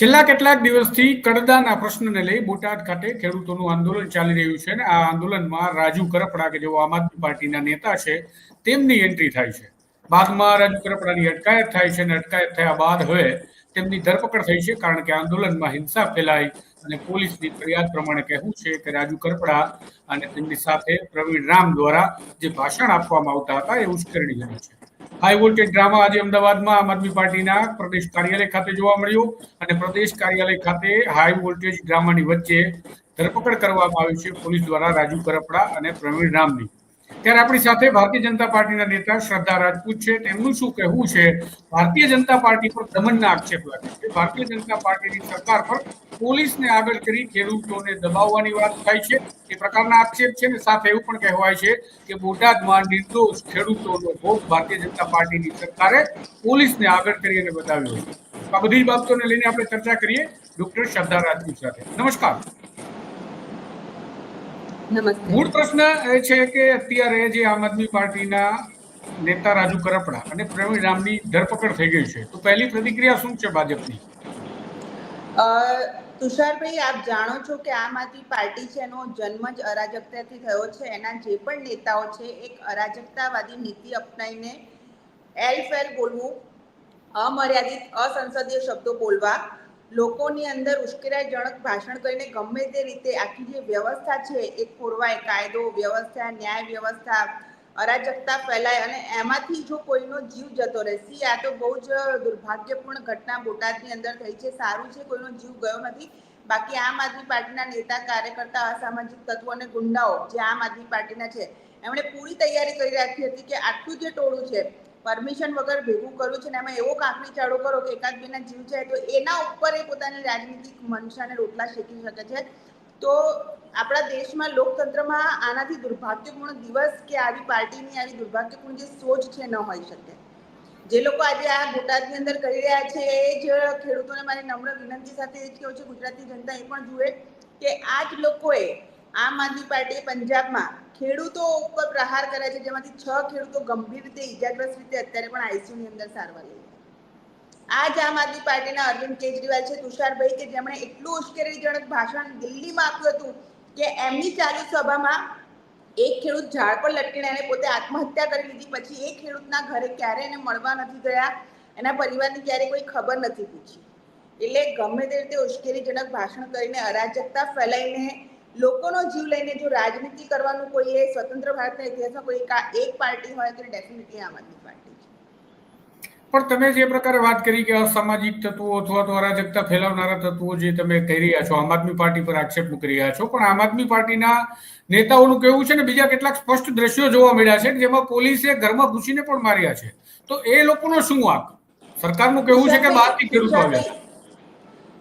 છેલ્લા કેટલાક દિવસથી કડદાના પ્રશ્નને લઈ બોટાદ ખાતે ખેડૂતોનું આંદોલન ચાલી રહ્યું છે અને આ આંદોલનમાં રાજુ કરપડા કે જેઓ આમ આદમી પાર્ટીના નેતા છે, તેમની એન્ટ્રી થાય છે. બાદમાં રાજુ કરપડાની અટકાયત થાય છે અને અટકાયત થયા બાદ હવે તેમની ધરપકડ થઈ છે કારણ કે આંદોલનમાં હિંસા ફેલાઈ અને પોલીસની ફરિયાદ પ્રમાણે કહેવું છે કે રાજુ કરપડા અને તેમની સાથે પ્રવીણ રામ દ્વારા જે ભાષણ આપવામાં આવતા હતા એ ઉશ્કેરણીજનક છે. હાઈ વોલ્ટેજ ડ્રામા આજે અમદાવાદમાં આમ આદમી પાર્ટીના પ્રદેશ કાર્યાલય ખાતે જોવા મળ્યો અને પ્રદેશ કાર્યાલય ખાતે હાઈ વોલ્ટેજ ડ્રામાની વચ્ચે ધરપકડ કરવામાં આવી છે પોલીસ દ્વારા રાજુ કરપડા અને પ્રવીણ રામની. ત્યારે આપણી સાથે ભારતીય જનતા પાર્ટીના નેતા શ્રદ્ધા રાજપૂત છે. તેમનું શું કહેવું છે? ભારતીય જનતા પાર્ટી પર દમનના આક્ષેપ લાગે છે. ભારતીય જનતા પાર્ટીની સરકાર પર પોલીસને આગળ કરી ખેડૂતોને દબાવવાની વાત થાય છે. એ પ્રકારના આક્ષેપ છે ને સાથે એવું પણ કહેવાય છે કે બોટાદમાં નિર્દોષ ખેડૂતોનો ભોગ ભારતીય જનતા પાર્ટીની સરકારે પોલીસને આગળ કરી અને બતાવ્યો છે. આ બધી બાબતોને લઈને આપણે ચર્ચા કરીએ ડોક્ટર શ્રદ્ધા રાજપૂત સાથે. નમસ્કાર. નમસ્તે. મૂળ પ્રશ્ન એ છે કે અત્યારે જે આમ આદમી પાર્ટીના નેતા રાજુ કરપડા અને પ્રવીણ રામની ધરપકડ થઈ ગઈ છે તો પહેલી પ્રતિક્રિયા શું છે ભાજપની? તુષારભાઈ આપ જાણો છો કે આમ આદમી પાર્ટી છે એનો જન્મ જ અરાજકતાથી થયો છે. એના જે પણ નેતાઓ છે એક અરાજકતાવાદી નીતિ અપનાવીને એલ ફેલ બોલવું અમર્યાદિત અસંસદીય શબ્દો બોલવા લોકોની અંદર ઉશ્કેરાયજનક ભાષણ કરીને ગમે તે રીતે આખી જે વ્યવસ્થા છે એ ખોરવાય, કાયદો વ્યવસ્થા, ન્યાય વ્યવસ્થા, અરાજકતા ફેલાય અને એમાંથી જો કોઈનો જીવ જતો રહે. સી, આ તો બહુ જ દુર્ભાગ્યપૂર્ણ ઘટના બોટાદની અંદર થઈ છે. સારું છે કોઈનો જીવ ગયો નથી. બાકી આમ આદમી પાર્ટીના નેતા, કાર્યકર્તા, અસામાજિક તત્વો અને ગુંડાઓ જે આમ આદમી પાર્ટીના છે, એમણે પૂરી તૈયારી કરી રાખી હતી કે આટલું જે ટોળું છે પરમિશન વગર ભેગું કરવું છે ને એમાં એવો કાંકરી ચાળો કરો કે એકાદ બેના જીવ જાય તો એના ઉપર એ પોતાની રાજનીતિક મનસાને રોટલા શેકી શકે છે. તો આપણા દેશમાં લોકતંત્રમાં આનાથી દુર્ભાગ્યપૂર્ણ દિવસ કે આવી પાર્ટીની આવી દુર્ભાગ્યપૂર્ણ જે સોચ છે ન હોઈ શકે. જે લોકો આજે આ બોટાદની અંદર કરી રહ્યા છે એ જ ખેડૂતોને મારી નમ્ર વિનંતી સાથે એ જ કહેવું છે ગુજરાતની જનતા એ પણ જુએ કે આ જ લોકોએ આમ આદમી પાર્ટીએ પંજાબમાં ખેડૂતો ઉપર પ્રહાર કર્યા છે. જેમાંથી છ ખેડૂતો ગંભીર રીતે ઈજાગ્રસ્ત રીતે અત્યારે પણ આઈસીયુની અંદર સારવાર લઈ આ જ આમ આદમી પાર્ટીના અરવિંદ કેજરીવાલ છે, તુષારભાઈ, કે જેમણે એટલું ઉશ્કેરણીજનક ભાષણ દિલ્હીમાં આપ્યું હતું કે એમની ચાલુ સભામાં એક ખેડૂત ઝાડ પર લટકીને એને પોતે આત્મહત્યા કરી લીધી. પછી એ ખેડૂતના ઘરે ક્યારે એને મળવા નથી ગયા? એના પરિવારની ક્યારે કોઈ ખબર નથી પૂછી. એટલે ગમે તે રીતે ઉશ્કેરણીજનક ભાષણ કરીને અરાજકતા ફેલાઈને લોકોનો જીવ લઈને જો રાજનીતિ કરવાનું કોઈ એ સ્વતંત્ર ભારતના ઇતિહાસમાં કોઈ એક- એક પાર્ટી હોય તો ડેફિનેટલી આમ આદમી પાર્ટી પણ તમે જે પ્રકારે વાત કરી કે અસામાજિક તત્વો અથવા તો અરાજકતા ફેલાવનારા તત્વો જે તમે કહી રહ્યા છો આમ આદમી પાર્ટી પર આક્ષેપ મૂકી રહ્યા છો પણ આમ આદમી પાર્ટીના નેતાઓનું કહેવું છે ને બીજા કેટલાક સ્પષ્ટ દ્રશ્યો જોવા મળ્યા છે જેમાં પોલીસે ઘરમાં ઘૂસીને પણ માર્યા છે. તો એ લોકોનો શું વાંક? સરકારનું કહેવું છે કે બહારથી ખેડૂતો આવ્યા છે.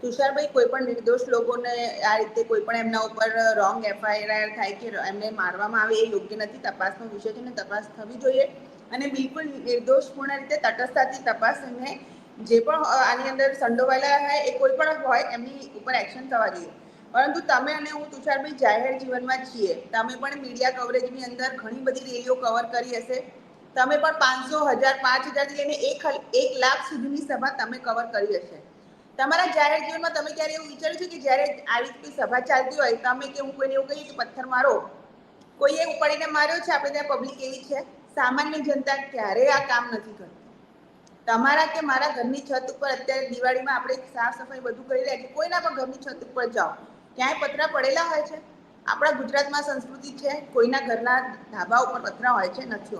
તુષારભાઈ, કોઈ પણ નિર્દોષ લોકોને આ રીતે કોઈ પણ એમના ઉપર રોંગ એફઆઈઆર થાય કે એમને મારવામાં આવે એ યોગ્ય નથી, તપાસનો વિષય છે અને તપાસ થવી જોઈએ. અને બિલકુલ નિર્દોષપૂર્ણ રીતે તટસ્થતાથી તપાસ એમને જે પણ આની અંદર સંડોવાયેલા હોય એ કોઈ પણ હોય એમની ઉપર એક્શન થવા જોઈએ. પરંતુ તમે અને હું તુષારભાઈ જાહેર જીવનમાં છીએ, તમે પણ મીડિયા કવરેજની અંદર ઘણી બધી રેલીઓ કવર કરી હશે. તમે પણ પાંચસો, હજાર, પાંચ હજારથી લઈને એક એક લાખ સુધીની સભા તમે કવર કરી હશે. તમારા જાહેર જીવનમાં તમે ક્યારે એવું વિચાર્યું છે કે જ્યારે આવી કોઈ સભા ચાલતી હોય તમે કે હું કોઈને એવું કહીએ કે પથ્થર મારો. કોઈએ ઉપાડીને માર્યો છે? આપણે ત્યાં પબ્લિક એવી છે. સામાન્ય જનતા ક્યારેય આ કામ નથી કરતી. તમારા કે મારા ઘરની છત ઉપર અત્યારે દિવાળીમાં આપણે સાફ સફાઈ બધું કરી રહ્યા છીએ, કોઈના પણ ઘરની છત ઉપર જાઓ. ક્યાંય પતરા પડેલા હોય છે? આપણા ગુજરાતમાં સંસ્કૃતિ છે, કોઈના ઘરના ધાબા ઉપર પતરા હોય છે? નથી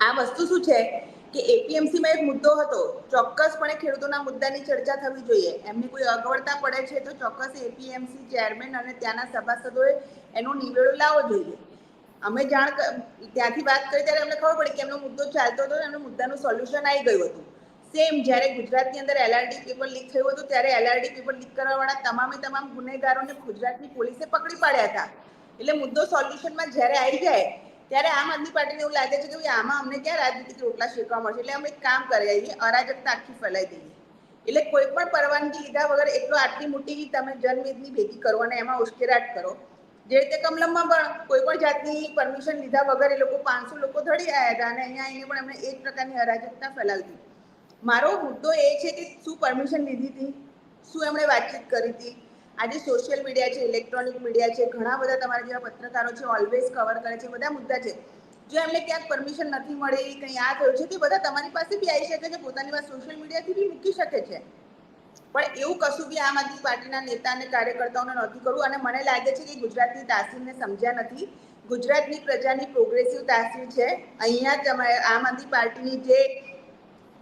આ વસ્તુ શું છે? કે એપીએમસીમાં એક મુદ્દો હતો. ચોક્કસપણે ખેડૂતોના મુદ્દાની ચર્ચા થવી જોઈએ. એમને કોઈ અગવડતા પડે છે તો ચોક્કસ એપીએમસી ચેરમેન અને ત્યાંના સભાસદોએ એનો નિવેડો લાવવો જોઈએ. અમે જાણ ત્યાંથી વાત કરી ત્યારે અમને ખબર પડી કે એમનો મુદ્દો ચાલતો હતો એમનો મુદ્દાનું સોલ્યુશન આવી ગયું હતું. સેમ જ્યારે ગુજરાતની અંદર એલઆરડી પેપર લીક થયું હતું ત્યારે એલઆરડી પેપર લીક કરવાવાળા તમામે તમામ ગુનેગારોને ગુજરાતની પોલીસે પકડી પાડ્યા હતા. એટલે મુદ્દો સોલ્યુશનમાં જ્યારે આવી જાય ત્યારે આમ આદમી પાર્ટીને એવું લાગે છે કે આમાં અમને ક્યાં રાજનીતિક રોટલા શેકવા મળશે? એટલે અમે એક કામ કરીએ આવીએ, અરાજકતા આખી ફેલાઈ દઈએ. એટલે કોઈ પણ પરવાનગી લીધા વગર એટલો આટલી મોટી તમે જનમેદની ભેગી કરો અને એમાં ઉશ્કેરાટ કરો. જે રીતે કમલમમાં પણ કોઈ પણ જાતની પરમિશન લીધા વગર એ લોકો પાંચસો લોકો ધડી આવ્યા હતા અને અહીંયા એને પણ એમણે એક પ્રકારની અરાજકતા ફેલાવી દીધી. મારો મુદ્દો એ છે કે શું પરમિશન લીધી હતી? શું એમણે વાતચીત કરી હતી? આજે સોશિયલ મીડિયા છે ઇલેક્ટ્રોનિક મીડિયા છે, ઘણા બધા તમારા જેવા પત્રકારો છે ઓલવેઝ કવર કરે છે, બધા મુદ્દા છે. જો એમને ક્યાંક પરમિશન નથી મળી કંઈ આ થયું છે, તે બધા તમારી પાસે બી આવી શકે છે, પોતાની વાત સોશિયલ મીડિયાથી બી મૂકી શકે છે. પણ એવું કશું બી આમ આદમી પાર્ટીના નેતા અને કાર્યકર્તાઓને નથી કરવું, અને મને લાગે છે કે ગુજરાતની તાસીરને સમજ્યા નથી. ગુજરાતની પ્રજાની પ્રોગ્રેસિવ તાસીર છે. અહીંયા તમારે આમ આદમી પાર્ટીની જે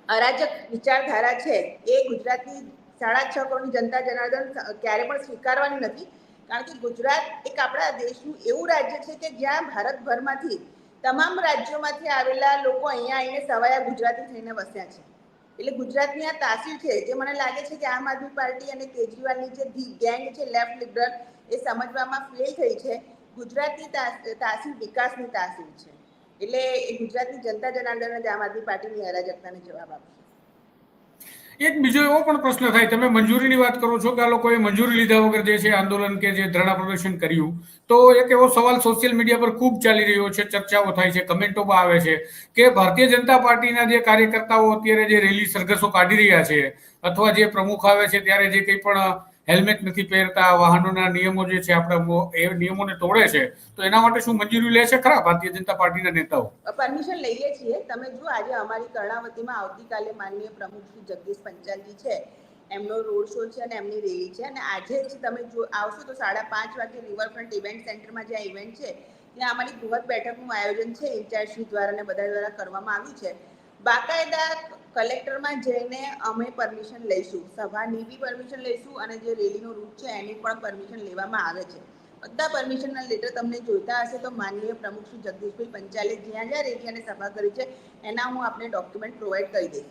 અરાજક વિચારધારા છે, એ ગુજરાતની સાડા છ કરોડની જનતા જનાર્દન ક્યારે પણ સ્વીકારવાની નથી. કારણ કે ગુજરાત એક આપણા દેશનું એવું રાજ્ય છે કે જ્યાં ભારતભરમાંથી તમામ રાજ્યોમાંથી આવેલા લોકો અહીંયા આવીને સવાયા ગુજરાતી થઈને વસ્યા છે. એટલે ગુજરાતની આ તાસીર છે, જે મને લાગે છે કે આમ આદમી પાર્ટી અને કેજરીવાલની જે ધી, ગેંગ છે, લેફ્ટ લિબરલ, એ સમજવામાં ફેલ થઈ છે. ગુજરાતની તાસ- તાસીર વિકાસની તાસીર છે. એટલે ગુજરાતની જનતા જનાર્દન જ આમ આદમી પાર્ટીની અરાજકતાને જવાબ આપશે. એક બીજો એવો પણ પ્રશ્ન થાય, તમે મંજૂરીની વાત કરો છો કે આ લોકોએ મંજૂરી લીધા વગર જે છે આંદોલન કે જે ધરણા પ્રદર્શન કર્યું, તો એક એવો સવાલ સોશિયલ મીડિયા પર ખૂબ ચાલી રહ્યો છે, ચર્ચાઓ થાય છે, કમેન્ટોમાં આવે છે કે ભારતીય જનતા પાર્ટીના જે કાર્યકર્તાઓ અત્યારે જે રેલી સરઘસો કાઢી રહ્યા છે, અથવા જે પ્રમુખ આવે છે, ત્યારે જે કંઈ પણ હેલ્મેટ નથી પહેરતા, વાહનોના નિયમો જે છે આપણા એ નિયમોને તોડે છે, તો એના માટે શું મંજૂરી લે છે ખરા ભારતીય જનતા પાર્ટીના નેતાઓ? પરમિશન લઈએ છીએ. તમે જો આજે અમારી કર્ણાવતીમાં આવતીકાલે માનનીય પ્રમુખ શ્રી જગદીશ પંચાલજી છે. એમનો રોડ શો છે અને એમની રેલી છે. અને આજે જ તમે જો આવશો તો સાડા પાંચ વાગે રિવરફ્રન્ટ ઇવેન્ટ સેન્ટરમાં જે ઇવેન્ટ છે, ત્યાં અમારી બૃહદ બેઠકનું આયોજન છે. ઇન્ચાર્જશ્રી દ્વારા અને બધા દ્વારા કરવામાં આવ્યું છે. બાકાયદા કલેક્ટરમાં જઈને અમે પરમિશન લઈશું, સભાની બી પરમિશન લઈશું અને જે રેલીનો રૂટ છે એની પણ પરમિશન લેવામાં આવે છે. બધા પરમિશનના લેટર તમને જોઈતા હશે તો માનનીય પ્રમુખ શ્રી જગદીશભાઈ પંચાલે જ્યાં જ્યાં રેલી અને સભા કરી છે, એના હું આપને ડોક્યુમેન્ટ પ્રોવાઈડ કરી દઈશ.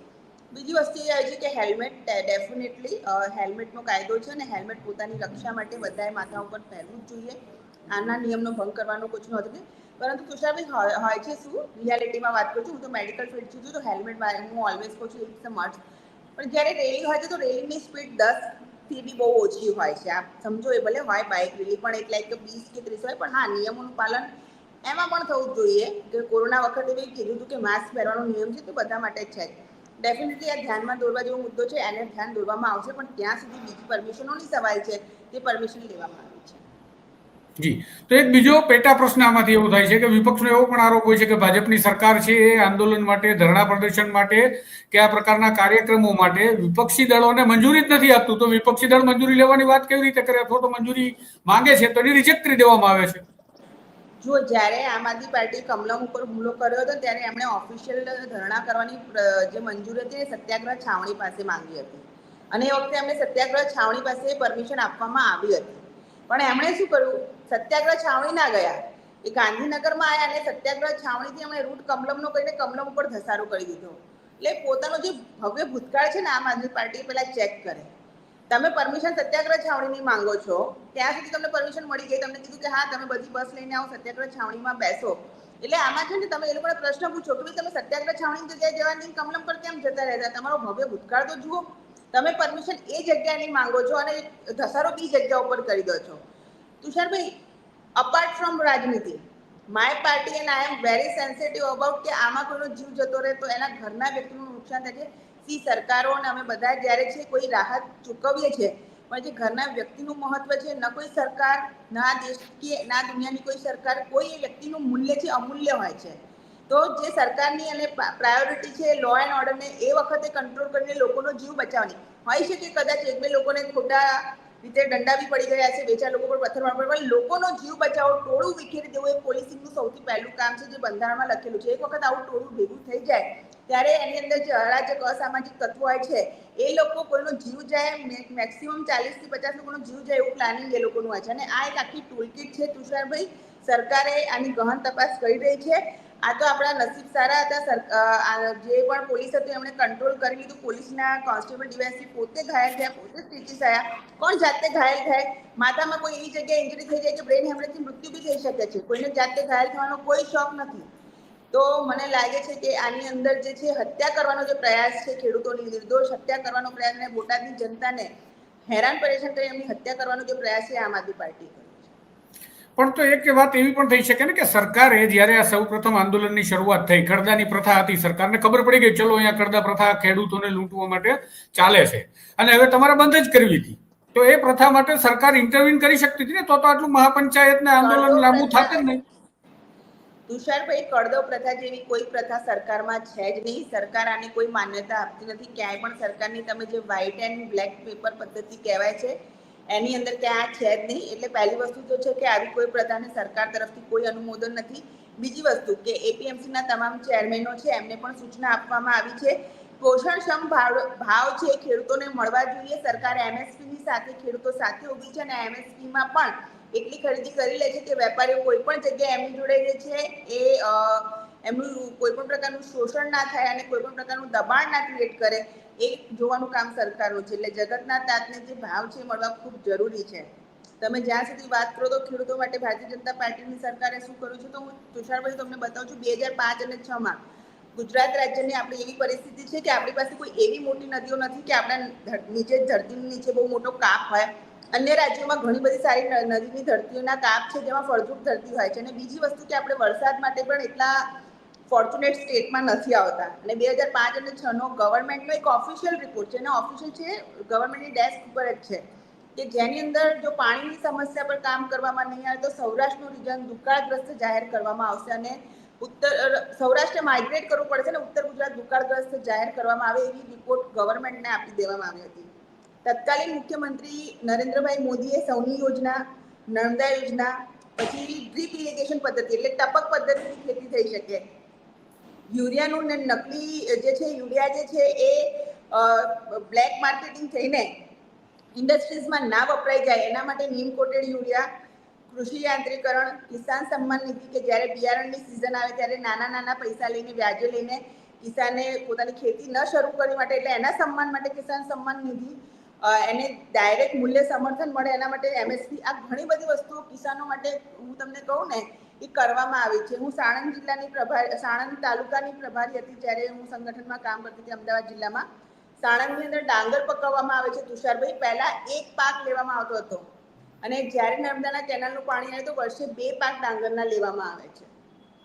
બીજી વસ્તુ એ આવી છે કે હેલ્મેટ ડેફિનેટલી હેલ્મેટનો કાયદો છે અને હેલ્મેટ પોતાની રક્ષા માટે બધાએ માથા ઉપર પહેરવું જ જોઈએ. આના નિયમનો ભંગ કરવાનો કુછ નથી પરંતુ તુષારભાઈ હોય છે શું? રિયાલિટીમાં વાત કરું છું, હું તો મેડિકલ ફિલ્ડ છું, તો હેલ્મેટ હું ઓલવેઝ કહું છું ઇટ્સ મસ્ટ પણ જ્યારે રેલી હોય છે, તો રેલીની સ્પીડ દસથી બી બહુ ઓછી હોય છે. આપ સમજો એ ભલે હોય બાઇક રેલી પણ એટલે કે વીસ કે ત્રીસ હોય, પણ હા, નિયમોનું પાલન એમાં પણ થવું જોઈએ. કે કોરોના વખતે મેં કીધું હતું કે માસ્ક પહેરવાનો નિયમ છે, તો બધા માટે છે ડેફિનેટલી આ ધ્યાનમાં દોરવા જેવો મુદ્દો છે, એને ધ્યાન દોરવામાં આવશે, પણ ત્યાં સુધી બીજી પરમિશનોની સવાલ છે, તે પરમિશન લેવામાં આવી છે. જી. તો એક બીજો પેટા પ્રશ્ન આમાંથી એવો થાય છે કે વિપક્ષનો એવો પણ આરોપ હોય છે કે ભાજપની સરકાર છે એ આંદોલન માટે, ધરણા પ્રદર્શન માટે કે આ પ્રકારના કાર્યક્રમો માટે વિપક્ષી દળોને મંજૂરી જ નથી આપતું. તો વિપક્ષી દળ મંજૂરી લેવાની વાત કેવી રીતે કરે? અથવા તો મંજૂરી માંગે છે તો એને રિજેક્ટ કરી દેવામાં આવે છે. જો જ્યારે આમ આદમી પાર્ટી કમલમ ઉપર હુમલો કર્યો હતો ત્યારે એમણે ઓફિશિયલ ધરણા કરવાની જે મંજૂરી હતી એ સત્યાગ્રહ છાવણી પાસે માંગી હતી. અને એ વખતે એમને સત્યાગ્રહ છાવણી પાસે પરમિશન આપવામાં આવી હતી. પણ એમણે શું કર્યું? સત્યાગ્રહ છાવણી ના ગયા. એ ગાંધીનગરમાં આવ્યા અને સત્યાગ્રહ છાવણીથી એમણે રૂટ કમલમનો કરીને કમલમ ઉપર ધસારો કરી દીધો. એટલે પોતાનો જે ભવ્ય ભૂતકાળ છે ને આમ આદમી પાર્ટી પહેલાં ચેક કરે. તમે પરમિશન સત્યાગ્રહ છાવણીની માંગો છો, ત્યાં સુધી તમને પરમિશન મળી ગઈ, તમને કીધું કે હા, તમે બધી બસ લઈને આવો, સત્યાગ્રહ છાવણીમાં બેસો. એટલે આમાં છે ને તમે એ લોકોને પ્રશ્ન પૂછો કે તમે સત્યાગ્રહ છાવણી જગ્યાએ જવાની કમલમ પર કેમ જતા રહેતા? તમારો ભવ્ય ભૂતકાળ તો જુઓ. તમે પરમિશન એ જગ્યાની માંગો છો અને ધસારો બી જગ્યા ઉપર કરી દો છો. તુષારભાઈ અપાર્ટ ફ્રોમ રાજનીતિ my party and I am very sensitive about કે આમાં કોઈનો જીવ જતો રહે તો એના ઘરના વ્યક્તિનું નુકસાન થાય છે. સી સરકારો અને અમે બધા જ્યારે છે કોઈ રાહત ચૂકવીએ છીએ પણ જે ઘરના વ્યક્તિનું મહત્વ છે, ન કોઈ સરકાર, ના દેશ કે ના દુનિયાની કોઈ સરકાર, કોઈ વ્યક્તિનું મૂલ્ય છે, અમૂલ્ય હોય છે. તો જે સરકારની અને પ્રાયોરિટી છે લો એન્ડ ઓર્ડરને એ વખતે કંટ્રોલ કરીને લોકોનો જીવ બચાવવાની. હોય છે કે કદાચ એક બે લોકોને ખોટા રીતે દંડા બી પડી ગયા છે. બે લોકો પર પથ્થર મારવા પણ લોકોનો જીવ બચાવો, ટોળું વિખેરી દેવું એ પોલીસિંગનું સૌથી પહેલું કામ છે જે બંધારણમાં લખેલું છે. એક વખત આવું ટોળું ભેગું થઈ જાય, ત્યારે એની અંદર જે અરાજક અસામાજિક તત્વો હોય છે, એ લોકો કોઈનો જીવ જાય મેક્સિમમ ચાલીસથી પચાસ લોકોનો જીવ જાય એવું પ્લાનિંગ એ લોકોનું હોય છે. અને આ એક આખી ટૂલકીટ છે તુષારભાઈ. સરકારે આની ગહન તપાસ કરી રહી છે. આ તો આપણા નસીબ સારા હતા જે પણ પોલીસ હતું, એમણે કંટ્રોલ કરી લીધું. પોલીસના કોન્સ્ટેબલ ડીવાયસી પોતે ઘાયલ થયા, પોતે સ્ટીચીસ થયા. કોણ જાતે ઘાયલ થાય? માથામાં કોઈ એવી જગ્યાએ ઇન્જરી થઈ જાય કે બ્રેન હેમરેજથી મૃત્યુ બી થઈ શકે છે. કોઈને જાતે ઘાયલ થવાનો કોઈ શોખ નથી. તો મને લાગે છે કે આની અંદર જે છે, હત્યા કરવાનો જે પ્રયાસ છે, ખેડૂતોની નિર્દોષ હત્યા કરવાનો પ્રયાસ અને બોટાદની જનતાને હેરાન પરેશાન કરી એમની હત્યા કરવાનો જે પ્રયાસ છે, આમ આદમી પાર્ટી પણ તો એક વાત એવી પણ થઈ શકે ને કે સરકારે જ્યારે આ સૌ પ્રથમ આંદોલનની શરૂઆત થઈ કરદાની પ્રથા હતી સરકારને ખબર પડી ગઈ ચલો અહીંયા કરદા પ્રથા ખેડૂતોને લૂંટવા માટે ચાલે છે. અને હવે તમારે બંધ જ કરવી હતી. તો એ પ્રથા માટે સરકાર ઇન્ટરવ્યુન કરી શકતી હતી ને? તો તો આટલું મહાપંચાયત ને આંદોલન લાંબુ થાત જ નહીં. તુષારભાઈ કડદો પ્રથા જેવી કોઈ પ્રથા સરકારમાં છે જ નહીં. સરકાર આને કોઈ માન્યતા આપતી નથી. ક્યાંય પણ સરકારની તમે જે વ્હાઇટ એન્ડ બ્લેક પેપર પદ્ધતિ કહેવાય છે એની અંદર ક્યાં છે જ નહીં. એટલે પહેલી વસ્તુ તો છે કે આવી કોઈ પ્રથાને સરકાર તરફથી કોઈ અનુમોદન નથી. બીજી વસ્તુ કે એપીએમસીના તમામ ચેરમેનો છે, એમને પણ સૂચના આપવામાં આવી છે. પોષણક્ષમ ભાવ ભાવ છે ખેડૂતોને મળવા જોઈએ. સરકાર એમએસપીની સાથે, ખેડૂતો સાથે ઊભી છે અને એમએસપીમાં પણ એટલી ખરીદી કરી લે છે કે વેપારીઓ કોઈ પણ જગ્યાએ એમની જોડે જે છે. એ એમનું કોઈ પણ પ્રકારનું શોષણ ના થાય અને કોઈ પણ પ્રકારનું દબાણ ના ક્રિએટ કરે, એ જોવાનું કામ સરકારનું છે. એટલે જગતના તાતને જે ભાવ છે મળવા ખૂબ જરૂરી છે. તમે જ્યાં સુધી વાત કરો તો ખેડૂતો માટે ભારતીય જનતા પાર્ટીની સરકારે શું કર્યું છે તો હું તુષારભાઈ તમને બતાવું છું, બે હજાર પાંચ અને છ માં ગુજરાત રાજ્યની આપણી એવી પરિસ્થિતિ છે કે આપણી પાસે કોઈ એવી મોટી નદીઓ નથી કે આપણા નીચે ધરતીની નીચે બહુ મોટો કાપ હોય. અન્ય રાજ્યોમાં ઘણી બધી સારી નદીની ધરતીઓના કાપ છે, જેમાં ફળદ્રુપ ધરતી હોય છે. અને બીજી વસ્તુ કે આપણે વરસાદ માટે પણ એટલા ફોર્ચ્યુનેટ સ્ટેટમાં નથી આવતા. અને બે હજાર પાંચ અને છ નો ગવર્મેન્ટનો એક ઓફિશિયલ રિપોર્ટ છે. અને ઓફિશિયલ છે ગવર્મેન્ટની ડેસ્ક ઉપર જ છે. કે જેની અંદર જો પાણીની સમસ્યા પર કામ કરવામાં નહીં આવે તો સૌરાષ્ટ્રનું રિજન દુકાળગ્રસ્ત જાહેર કરવામાં આવશે અને ઉત્તર સૌરાષ્ટ્રે માઇગ્રેટ કરવું પડશે અને ઉત્તર ગુજરાત દુકાળગ્રસ્ત જાહેર કરવામાં આવે એવી રિપોર્ટ ગવર્મેન્ટને આપી દેવામાં આવી હતી. તત્કાલીન મુખ્યમંત્રી નરેન્દ્રભાઈ મોદીએ સૌની યોજના, નર્મદા યોજના, પછી ડ્રીપ ઇરિગેશન પદ્ધતિ એટલે ટપક પદ્ધતિથી ખેતી થઈ શકે. યુરિયાનું ને નકલી જે છે, યુરિયા જે છે, એ બ્લેક માર્કેટિંગ થઈને ઇન્ડસ્ટ્રીઝમાં ના વપરાઈ જાય. એના માટે નીમ કોટેડ યુરિયા, કૃષિ યાંત્રીકરણ, કિસાન સન્માન નિધિ કે જ્યારે બિયારણની સિઝન આવે ત્યારે નાના નાના પૈસા લઈને, વ્યાજે લઈને કિસાને પોતાની ખેતી ન શરૂ કરવી માટે, એટલે એના સન્માન માટે કિસાન સન્માન નિધિ એને ડાયરેક્ટ મૂલ્ય સમર્થન મળે. એના માટે એમએસપી આ ઘણી બધી વસ્તુઓ કિસાનો માટે હું તમને કહું ને એ કરવામાં આવી છે. હું સાણંદ જિલ્લાની પ્રભારી, સાણંદ તાલુકાની પ્રભારી હતી જ્યારે હું સંગઠનમાં કામ કરતી હતી અમદાવાદ જિલ્લામાં. સાણંદની અંદર ડાંગર પકવવામાં આવે છે. તુષારભાઈ, પહેલા એક પાક લેવામાં આવતો હતો. અને જ્યારે નર્મદાના કેનાલનું પાણી આવે તો વર્ષે બે પાક ડાંગરના લેવામાં આવે છે.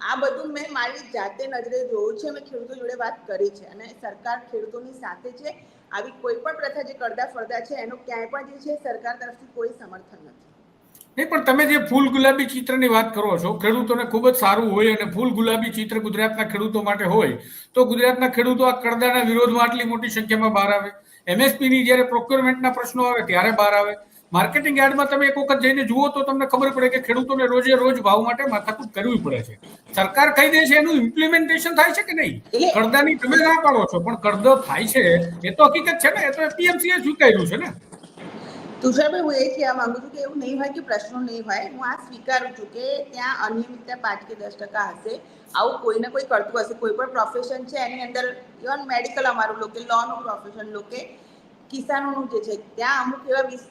આ બધું મેં મારી જાતે નજરે જોયું છે. મેં ખેડૂતો જોડે વાત કરી છે. અને સરકાર ખેડૂતોની સાથે છે. આવી કોઈ પણ પ્રથા જે કરતા ફરતા છે, એનો ક્યાંય પણ જે છે, સરકાર તરફથી કોઈ સમર્થન નથી. નહીં પણ તમે જે ફૂલ ગુલાબી ચિત્રની વાત કરો છો ખેડૂતોને ખૂબ જ સારું હોય અને ફૂલ ગુલાબી ચિત્ર ગુજરાતના ખેડૂતો માટે હોય તો ગુજરાતના ખેડૂતો આ કડદાના વિરોધમાં આટલી મોટી સંખ્યામાં બહાર આવે. MSP ની જ્યારે પ્રોક્યોરમેન્ટના પ્રશ્નો આવે ત્યારે બહાર આવે. માર્કેટિંગ યાર્ડમાં તમે એક વખત જઈને જુઓ તો તમને ખબર પડે કે ખેડૂતોને રોજે રોજ ભાવ માટે માથાકૂટ કરવી પડે છે. સરકાર કહી દે છે એનું ઇમ્પ્લિમેન્ટેશન થાય છે કે નહીં? કરદાની કડદાની તમે ના પાડો છો પણ કરદો થાય છે એ તો હકીકત છે ને એ તો પીએમસીએ સ્વીકાર્યું છે ને. તુષારભાઈ હું એ કહેવા માંગુ છું કે એવું નહીં હોય કે પ્રશ્નો નહીં હોય. હું આ સ્વીકારું છું કે ત્યાં અનિયમિતતા પાંચ કે દસ ટકા હશે. આવું કોઈને કોઈ કરતું હશે. કોઈ પણ પ્રોફેશન છે, એની અંદર ઇવન મેડિકલ અમારું લો કે લોનું પ્રોફેશન લોકે કિસાનોનું જે છે, ત્યાં અમુક એવા વીસ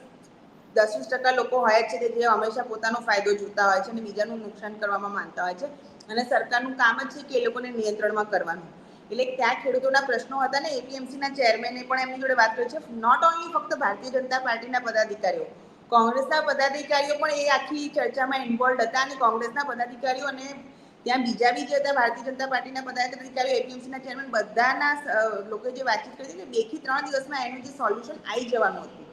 દસ વીસ ટકા લોકો હોય છે કે જે હંમેશા પોતાનો ફાયદો જોતા હોય છે અને બીજાનું નુકસાન કરવામાં માનતા હોય છે. અને સરકારનું કામ જ છે કે એ લોકોને નિયંત્રણમાં કરવાનું. એટલે ત્યાં ખેડૂતોના પ્રશ્નો હતા ને એપીએમસીના ચેરમેને પણ એમની જોડે વાત કરી છે. નોટ ઓનલી ફક્ત ભારતીય જનતા પાર્ટીના પદાધિકારીઓ, કોંગ્રેસના પદાધિકારીઓ પણ એ આખી ચર્ચામાં ઇન્વોલ્વ હતા અને કોંગ્રેસના પદાધિકારીઓ અને ત્યાં બીજા બી જે હતા ભારતીય જનતા પાર્ટીના પદાધિકારીઓ એપીએમસીના ચેરમેન બધાના લોકોએ જે વાતચીત કરી હતી કે બેથી ત્રણ દિવસમાં એનું જે સોલ્યુશન આવી જવાનું હતું.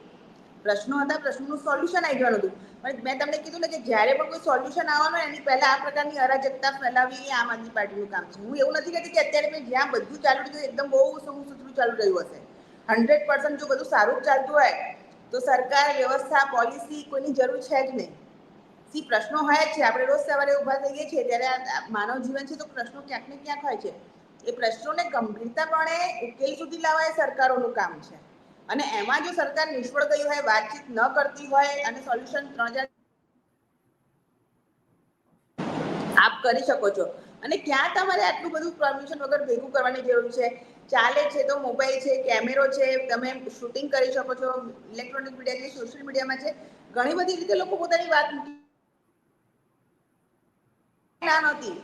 પ્રશ્નો હતા, પ્રશ્નોનું સોલ્યુશન આવી જવાનું હતું. પણ મેં તમને કીધું ને કે જ્યારે પણ કોઈ સોલ્યુશન આવવાનું એની પહેલા આ પ્રકારની અરાજકતા ફેલાવી એ આમ આદમી પાર્ટીનું કામ છે. હું એવું નથી કહેતી કે અત્યારે મેં જ્યાં બધું ચાલુ રહ્યું એકદમ બહુ સુખું સુથરું ચાલુ રહ્યું હશે. હંડ્રેડ પર્સન્ટ જો બધું સારું ચાલતું હોય, તો સરકાર, વ્યવસ્થા પોલિસી કોઈની જરૂર છે જ નહીં. સી, પ્રશ્નો હોય જ છે. આપણે રોજ સવારે ઊભા થઈએ છીએ, ત્યારે માનવ જીવન છે તો પ્રશ્નો ક્યાંક ને ક્યાંક હોય છે. એ પ્રશ્નોને ગંભીરતાપણે ઉકેલ સુધી લાવવા એ સરકારોનું કામ છે. અને એમાં જો સરકાર નિષ્ફળ ગઈ હોય, વાતચીત ન કરતી હોય અને સોલ્યુશન ત્રણ હજાર આપ કરી શકો છો. અને ક્યાં તમારે આટલું બધું પરમિશન વગર ભેગું કરવાની જરૂર છે? ચાલે છે તો મોબાઈલ છે કેમેરો છે, તમે શૂટિંગ કરી શકો છો ઇલેક્ટ્રોનિક મીડિયા છે સોશિયલ મીડિયામાં છે, ઘણી બધી રીતે લોકો પોતાની વાત ના નહોતી.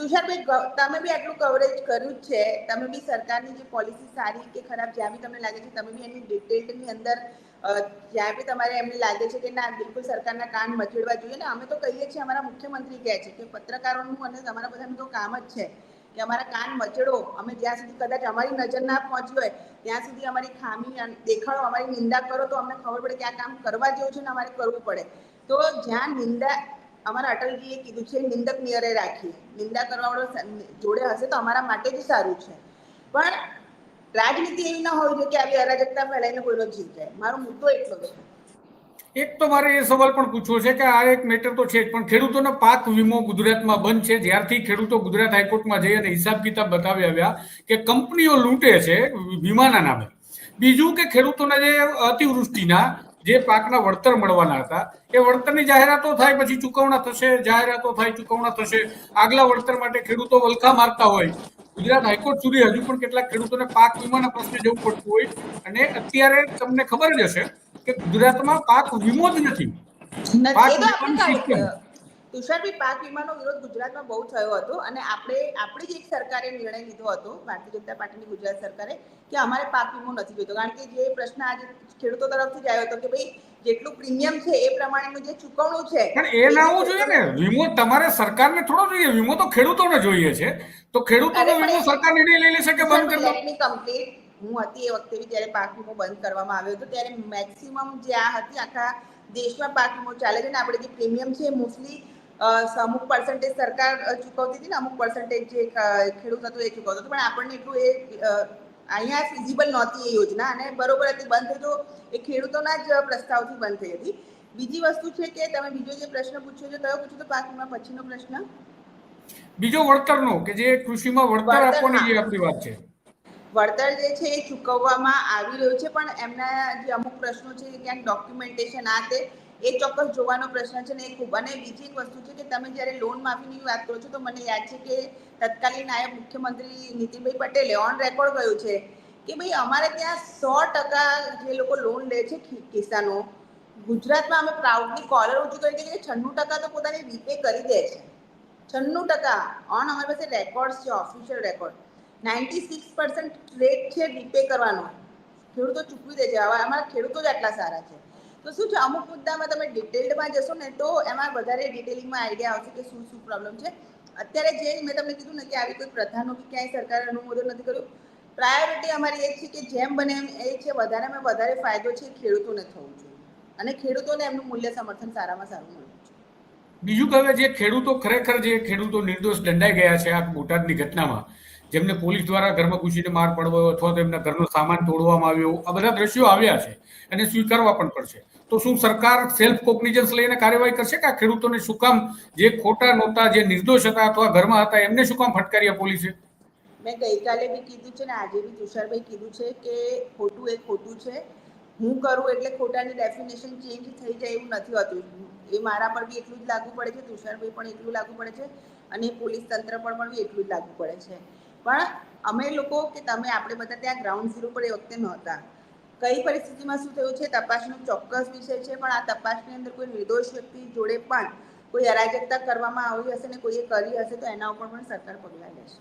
તુષારભાઈ ભાઈ તમે બી આટલું કવરેજ કર્યું છે. તમે બી સરકારની જે પોલિસી સારી કે ખરાબ, જ્યાં બી તમને લાગે છે, તમે બી એની ડિટેલની અંદર જ્યાં બી તમારે એમને લાગે છે કે ના, બિલકુલ સરકારના કાન મચડવા જોઈએ. ને અમે તો કહીએ છીએ, અમારા મુખ્યમંત્રી કહે છે કે પત્રકારોનું અને તમારા બધાનું તો કામ જ છે કે અમારા કાન મચડો. અમે જ્યાં સુધી કદાચ અમારી નજર ના પહોંચી હોય, ત્યાં સુધી અમારી ખામી દેખાડો, અમારી નિંદા કરો, તો અમને ખબર પડે કે આ કામ કરવા જેવું છે ને અમારે કરવું પડે. તો જ્યાં નિંદા અમારા અટલજીએ કીધું છે, નિંદક નિયરે રાખીએ નિંદા કરવાવાળો જોડે હશે તો અમારા માટે જ સારું છે. પણ રાજનીતિ એવી ના હોવી જોઈએ કે આવી અરાજકતા ફેલાઈને કોઈનો જીવ જાય. મારો મુદ્દો એટલો છે. એક તો મારે એ સવાલ પણ પૂછવો છે કે આ એક મેટર તો છે પણ ખેડૂતોનો પાક વીમો ગુજરાતમાં બંધ છે. જ્યારથી ખેડૂતો ગુજરાત હાઈકોર્ટમાં જઈ અને હિસાબ કિતાબ બતાવી આવ્યા કે કંપનીઓ લૂંટે છે વીમાના નામે બીજું કે ખેડૂતોના જે અતિવૃષ્ટિના જે પાકના વળતર મળવાના હતા એ વળતરની જાહેરાતો થાય પછી ચૂકવણા થશે જાહેરાતો થાય ચૂકવણા થશે. આગલા વળતર માટે ખેડૂતો વલખા મારતા હોય. ગુજરાત હાઈકોર્ટ સુધી હજુ પણ કેટલાક ખેડૂતોને પાક વીમાના પ્રશ્ને જવું પડતું હોય. અને અત્યારે તમને ખબર જ હશે કે ગુજરાતમાં પાક વીમો જ નથી. પાક તુષારભાઈ પાક વીમાનો વિરોધ ગુજરાતમાં બહુ થયો હતો અને આપણે આપણી જ એક સરકારે નિર્ણય લીધો હતો ભારતીય જનતા પાર્ટીની ગુજરાત સરકારે કે અમારે પાક વીમો નથી જોઈતો કારણ કે જે પ્રશ્ન આજે ખેડૂતો તરફથી જ આવ્યો હતો કે ભાઈ જેટલું પ્રીમિયમ છે એ પ્રમાણેનું જે ચૂકવણું છે પણ એ ના હોવું જોઈએ ને. વીમો તમારે સરકારને થોડો જોઈએ. વીમો તો ખેડૂતોને જોઈએ છે. તો ખેડૂતોનો વીમો સરકાર નિર્ણય લઈ લેશે કે બંધ કરી દો? કમ્પ્લીટ હું હતી એ વખતે બી જ્યારે પાક વીમો બંધ કરવામાં આવ્યો હતો ત્યારે મેક્સિમમ જે આ હતી આખા દેશમાં પાક વીમો ચાલે છે ને આપણે જે પ્રીમિયમ છે મોસ્ટલી અમુક પર્સન્ટેજ સરકાર ચૂકવતી હતી ને અમુક પર્સન્ટેજ જે ખેડૂત હતું એ ચૂકવતો હતો. પણ આપણને એટલું એ અહીંયા ફિઝિબલ નહોતી એ યોજના અને બરોબર હતી. બંધ થઈ તો એ ખેડૂતોના જ પ્રસ્તાવથી બંધ થઈ હતી. બીજી વસ્તુ છે કે તમે બીજો જે પ્રશ્ન પૂછ્યો છે કયો પૂછ્યો તો પાક વીમા પછીનો પ્રશ્ન? બીજો વળતરનો કે જે કૃષિમાં વળતર આપવાની જે આપણી વાત છે. વળતર જે છે એ ચૂકવવામાં આવી રહ્યું છે પણ એમના જે અમુક પ્રશ્નો છે ક્યાંક ડોક્યુમેન્ટેશન આ તે એ ચોક્કસ જોવાનો પ્રશ્ન છે ને એ ખૂબ અને બીજી એક વસ્તુ છે કે તમે જ્યારે લોન માફીની વાત કરો છો તો મને યાદ છે કે તત્કાલીન નાયબ મુખ્યમંત્રી નીતિનભાઈ પટેલે ઓન રેકોર્ડ કહ્યું છે કે ભાઈ અમારે ત્યાં સો ટકા જે લોકો લોન લે છે કિસાનો, ગુજરાતમાં અમે પ્રાઉડલી કોલર ઊંચું કરી કે છન્નું ટકા તો પોતાને રીપે કરી દે છે. છન્નું ટકા ઓન અમારી પાસે રેકોર્ડ છે official record ninety six percent rate છે રીપે કરવાનો. ખેડૂતો ચૂકવી દે છે. હવે અમારા ખેડૂતો જ આટલા સારા છે. તો શું છે? અમુક મુદ્દામાં તમે ડિટેલ્ડમાં જશો ને, તો એમાં વધારે ડિટેલિંગમાં આઈડિયા આવશે કે શું શું પ્રોબ્લેમ છે. અત્યારે જે મેં તમને કીધું ને કે આવી કોઈ પ્રથાનો કે ક્યાંય સરકારે અનુમોદન નથી કર્યું. પ્રાયોરિટી અમારી એ છે કે જેમ બને એમ એ છે, વધારેમાં વધારે ફાયદો છે ખેડૂતોને થવું જોઈએ. અને ખેડૂતોને એમનું મૂલ્ય સમર્થન સારામાં સારું મળવું જોઈએ. બીજું કે હવે જે ખેડૂતો ખરેખર જે ખેડૂતો નિર્દોષ દંડાઈ ગયા છે આ બોટાદની ઘટનામાં, જેમને પોલીસ દ્વારા ઘરમાં ઘૂસીને માર પડવો, અથવા તો એમના ઘરનો સામાન તોડવામાં આવ્યો, આ બધા દ્રશ્યો આવ્યા છે. અને સ્વીકારવા પણ પડશે. તો શું સરકાર સેલ્ફ કોગ્નિઝન્સ લઈને કાર્યવાહી કરશે કે આ ખેડૂતોને શું કામ જે ખોટા નહોતા, જે નિર્દોષ હતા અથવા ઘરમાં હતા, એમને શું કામ ફટકાર્યા પોલીસે? મેં ગઈકાલે બી કીધું છે ને, આજે બી તુષારભાઈ કીધું છે કે ખોટું એ ખોટું છે. હું કરું એટલે ખોટાની ડેફિનેશન ચેન્જ થઈ જાય એવું નથી હોતું. એ મારા પર બી એટલું જ લાગુ પડે છે, તુષારભાઈ પણ એટલું લાગુ પડે છે અને પોલીસ તંત્ર પર પણ બી એટલું જ લાગુ પડે છે. પણ અમે લોકો કે તમે, આપણે બધા ત્યાં ગ્રાઉન્ડ ઝીરો પર એ વખતે નહોતા. કઈ પરિસ્થિતિમાં શું થયું છે, તપાસનો ચોક્કસ વિષય છે, પણ આ તપાસની અંદર કોઈ નિર્દોષ વ્યક્તિ જોડે પણ કોઈ અરાજકતા કરવામાં આવી હશે ને કોઈએ કરી હશે, તો એના ઉપર પણ સરકાર પગલાં લેશે.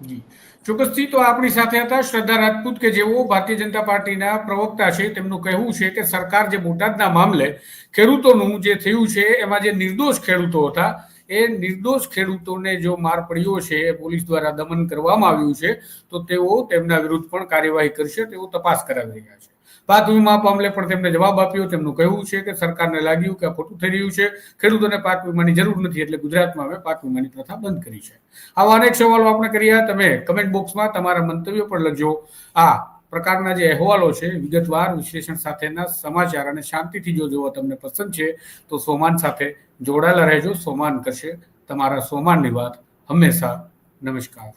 જી. ચોક્કસથી તો આપણી સાથે હતા શ્રદ્ધા રાજપૂત કે જેઓ ભારતીય જનતા પાર્ટીના પ્રવક્તા છે, તેમનું કહેવું છે કે સરકાર જે બોટાદના મામલે ખેડૂતોનું જે થયું છે, એમાં જે નિર્દોષ ખેડૂતો હતા એ નિર્દોષ ખેડૂતોને જો માર પડ્યો છે, એ પોલીસ દ્વારા દમન કરવામાં આવ્યું છે, તો તેઓ તેમના વિરુદ્ધ પણ કાર્યવાહી કરશે, તેઓ તપાસ કરાવી રહ્યા છે. પાક વીમા મામલે પણ તેમને જવાબ આપ્યો, તેમનું કહેવું છે કે સરકારને લાગ્યું કે આ ખોટું થઈ રહ્યું છે. ખેડૂતોને પાક વીમાની જરૂર નથી, એટલે ગુજરાતમાં હવે પાક વીમાની પ્રથા બંધ કરી છે. આવા અનેક સવાલો આપણે કર્યા, તમે કમેન્ટ બોક્સમાં તમારા મંતવ્યો પણ લખજો. આ પ્રકારના જે અહેવાલો છે, વિગતવાર વિશ્લેષણ સાથેના સમાચાર અને શાંતિથી જો જોવા તમને પસંદ છે, તો સોમાન સાથે જોડાયેલા રહેજો. સોમાન કરશે તમારા સોમાનની વાત હંમેશા નમસ્કાર.